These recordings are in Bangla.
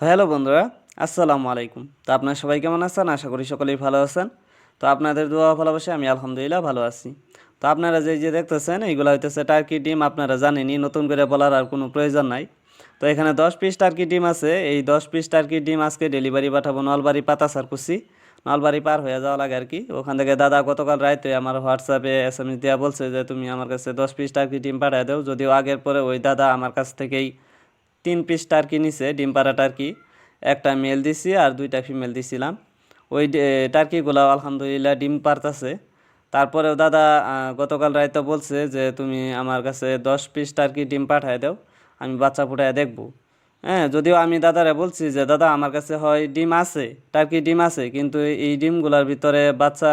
হ্যালো বন্ধুরা, আসসালামু আলাইকুম। তো আপনার সবাই কেমন আছেন? আশা করি সকলেই ভালো আছেন। তো আপনাদের দোয়া ভালোবাসে আমি আলহামদুলিল্লাহ ভালো আছি। তো আপনারা যে যে দেখতেছেন এইগুলো হইতেছে টার্কি ডিম, আপনারা জানেনই, নতুন করে বলার আর কোনো প্রয়োজন নাই। তো এখানে দশ পিস টার্কি ডিম আছে। এই দশ পিস টার্কি ডিম আজকে ডেলিভারি পাঠাবো নলবাড়ি পাতাসার কুচি নলবাড়ি পার হয়ে যাওয়া লাগে আর কি। ওখান থেকে দাদা গতকাল রাতে আমার হোয়াটসঅ্যাপে এস এম এস দেওয়া বলছে যে, তুমি আমার কাছে দশ পিস টার্কি ডিম পাঠিয়ে দাও। যদিও আগের পরে ওই দাদা আমার কাছ থেকেই তিন পিস টার্কি নিছে, ডিম পাড়া টার্কি একটা মেল দিছি আর দুইটা ফিমেল দিছিলাম। ওই টার্কিগুলো আলহামদুলিল্লাহ ডিম পারতাছে তারপরেও দাদা গতকাল রাতে বলছে যে, তুমি আমার কাছে দশ পিস টার্কি ডিম পাঠায় দাও, আমি বাচ্চা ফুটায় দেখব। হ্যাঁ যদিও আমি দাদারে বলছি যে, দাদা, আমার কাছে হয় ডিম আছে টার্কি ডিম আছে, কিন্তু এই ডিমগুলোর ভিতরে বাচ্চা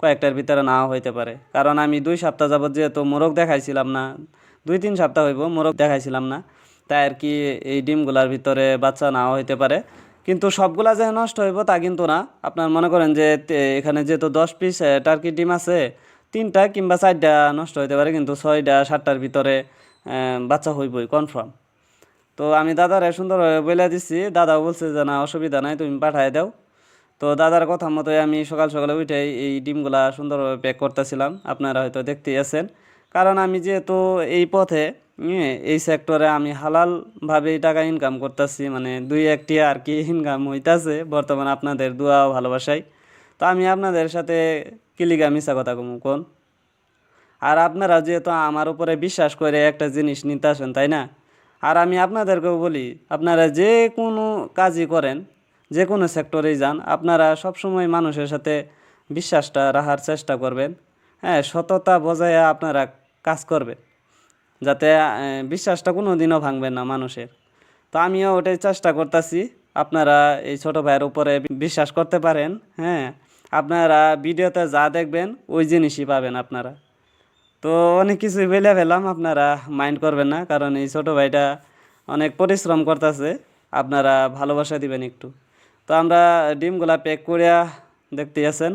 কয়েকটার ভিতরে নাও হইতে পারে। কারণ আমি দুই সপ্তাহ যাবত যেহেতু মোরগ দেখাইছিলাম না, দুই তিন সপ্তাহ হইব, মোরগ দেখাইছিলাম না। তাই আর কি এই ডিমগুলার ভিতরে বাচ্চা নাও হইতে পারে। কিন্তু সবগুলা যে নষ্ট হইব তা কিন্তু না। আপনার মনে করেন যে এখানে যেহেতু দশ পিস টার্কি ডিম আছে, তিনটা কিংবা চারটা নষ্ট হইতে পারে, কিন্তু ছয়টা, সাতটার ভিতরে বাচ্চা হইবই কনফার্ম তো আমি দাদারে সুন্দরভাবে বলে দিচ্ছি দাদাও বলছে যে, না, অসুবিধা নাই, তুমি পাঠায় দাও। তো দাদার কথা মতোই আমি সকাল সকালে উঠে এই ডিমগুলা সুন্দরভাবে প্যাক করতেছিলাম। আপনারা হয়তো দেখতেই আছেন। কারণ আমি যেহেতু এই পথে এই সেক্টরে আমি হালালভাবেই টাকা ইনকাম করতেছি মানে দুই একটি আর কি ইনকাম হইতাছে, বর্তমানে আপনাদের দোয়া ভালোবাসাই তো আমি আপনাদের সাথে কিলিগা মিশা কথা কম, কোন? আর আপনারা যেহেতু আমার উপরে বিশ্বাস করে একটা জিনিস নিতে আসেন তাই না? আর আমি আপনাদেরকেও বলি, আপনারা যে কোনো কাজই করেন, যে কোনো সেক্টরেই যান, আপনারা সবসময় মানুষের সাথে বিশ্বাসটা রাখার চেষ্টা করবেন। হ্যাঁ সততা বজায় আপনারা কাজ করবেন যাতে বিশ্বাসটা কোনো দিনও ভাঙবেন না মানুষের। তো আমিও ওটাই চেষ্টা করতেছি, আপনারা এই ছোট ভাইয়ের উপরে বিশ্বাস করতে পারেন হ্যাঁ। আপনারা ভিডিওতে যা দেখবেন, ওই জিনিসই পাবেন আপনারা। তো অনেক কিছুই বলে ফেলাম আপনারা মাইন্ড করবেন না, কারণ এই ছোট ভাইটা অনেক পরিশ্রম করতেছে, আপনারা ভালোবাসা দিবেন একটু। তো আমরা ডিমগুলা প্যাক করিয়া দেখতে আছেন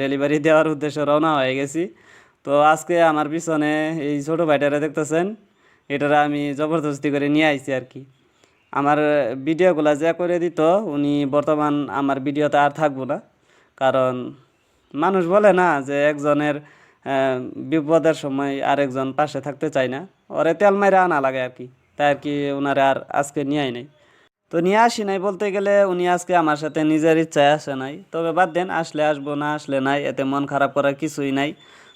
ডেলিভারি দেওয়ার উদ্দেশ্যে রওনা হয়ে গেছি। তো আজকে আমার পিছনে এই ছোট ভাইটারা দেখতেছেন, এটারা আমি জবরদস্তি করে নিয়ে আইছি আর কি। আমার ভিডিওগুলা যা করে দিত, উনি বর্তমান আমার ভিডিওতে আর থাকব না। কারণ মানুষ বলে না যে একজনের বিপদের সময় আরেকজন পাশে থাকতে চায় না। ওরে তেল মাইরা আনা লাগে আর কি, তাই আর কি ওনারে আর আজকে নিয়ে আই নাই। তো নিয়ে আসি নাই বলতে গেলে উনি আজকে আমার সাথে নিজের ইচ্ছায় আসে নাই। তবে বাদ দেন, আসলে আসব না, আসলে নাই, এতে মন খারাপ করার কিছুই নাই।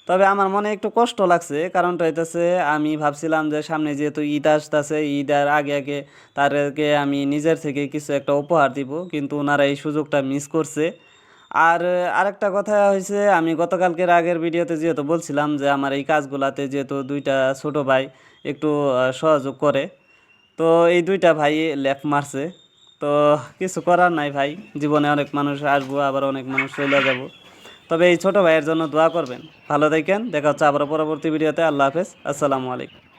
তবে আমার মনে একটু কষ্ট লাগছে। কারণটা হইতেছে, আমি ভাবছিলাম যে সামনে যেহেতু ঈদ আসতেছে, ঈদের আগে আগে তাদেরকে আমি নিজের থেকে কিছু একটা উপহার দিব, কিন্তু ওনারা এই সুযোগটা মিস করছে। আর আরেকটা কথা হয়েছে আমি গতকালকের আগের ভিডিওতে যেহেতু বলছিলাম যে আমার এই কাজগুলাতে যেহেতু দুইটা ছোট ভাই একটু সহযোগ করে, তো এই দুইটা ভাই লেফ মারছে। তো কিছু করার নাই ভাই, জীবনে অনেক মানুষ আসব, আবার অনেক মানুষ চলে যাব। তবে এই ছোট ভাইয়ের জন্য দোয়া করবেন। ভালো থাকেন, দেখা হচ্ছে আবার পরবর্তী ভিডিওতে। আল্লাহ হাফেজ। আসসালামু আলাইকুম।